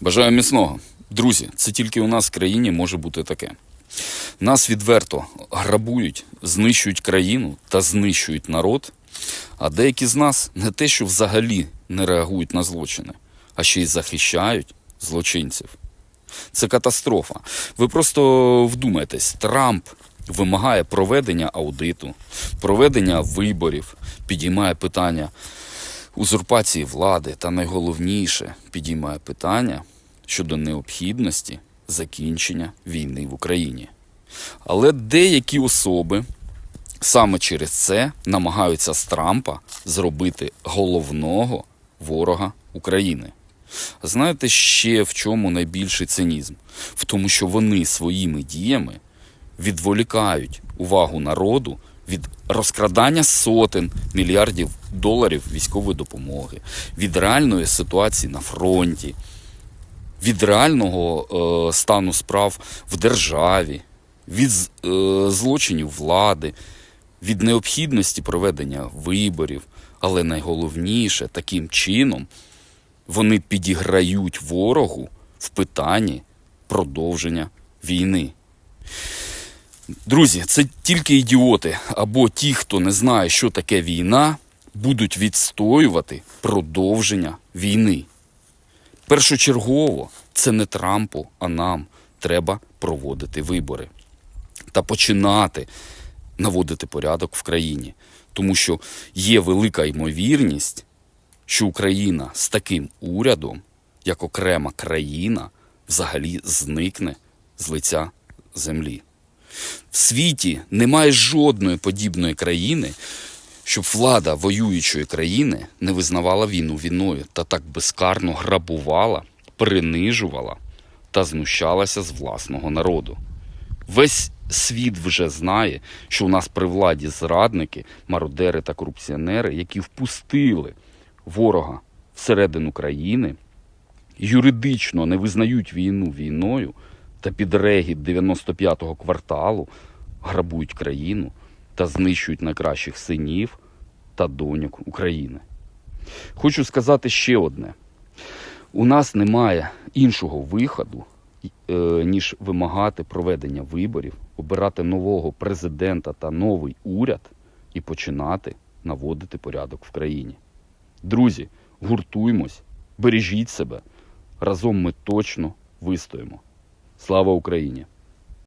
Бажаю міцного. Друзі, це тільки у нас в країні може бути таке. Нас відверто грабують, знищують країну та знищують народ. А деякі з нас не те, що взагалі не реагують на злочини, а ще й захищають злочинців. Це катастрофа. Ви просто вдумайтесь, Трамп вимагає проведення аудиту, проведення виборів, підіймає питання узурпації влади та найголовніше підіймає питання щодо необхідності закінчення війни в Україні. Але деякі особи саме через це намагаються з Трампа зробити головного ворога України. Знаєте ще в чому найбільший цинізм? В тому, що вони своїми діями відволікають увагу народу від розкрадання сотень мільярдів доларів військової допомоги, від реальної ситуації на фронті, від реального е, стану справ в державі, від е, злочинів влади, від необхідності проведення виборів. Але найголовніше, таким чином вони підіграють ворогу в питанні продовження війни. Друзі, це тільки ідіоти або ті, хто не знає, що таке війна, будуть відстоювати продовження війни. Першочергово це не Трампу, а нам треба проводити вибори та починати наводити порядок в країні. Тому що є велика ймовірність, що Україна з таким урядом, як окрема країна, взагалі зникне з лиця землі. В світі немає жодної подібної країни, щоб влада воюючої країни не визнавала війну війною та так безкарно грабувала, принижувала та знущалася з власного народу. Весь світ вже знає, що у нас при владі зрадники, мародери та корупціонери, які впустили ворога всередину країни, юридично не визнають війну війною та під регіт 95-го кварталу грабують країну та знищують найкращих синів та доньок України. Хочу сказати ще одне: у нас немає іншого виходу, е, ніж вимагати проведення виборів, обирати нового президента та новий уряд і починати наводити порядок в країні. Друзі, гуртуймось, бережіть себе. Разом ми точно вистоїмо. Слава Україні!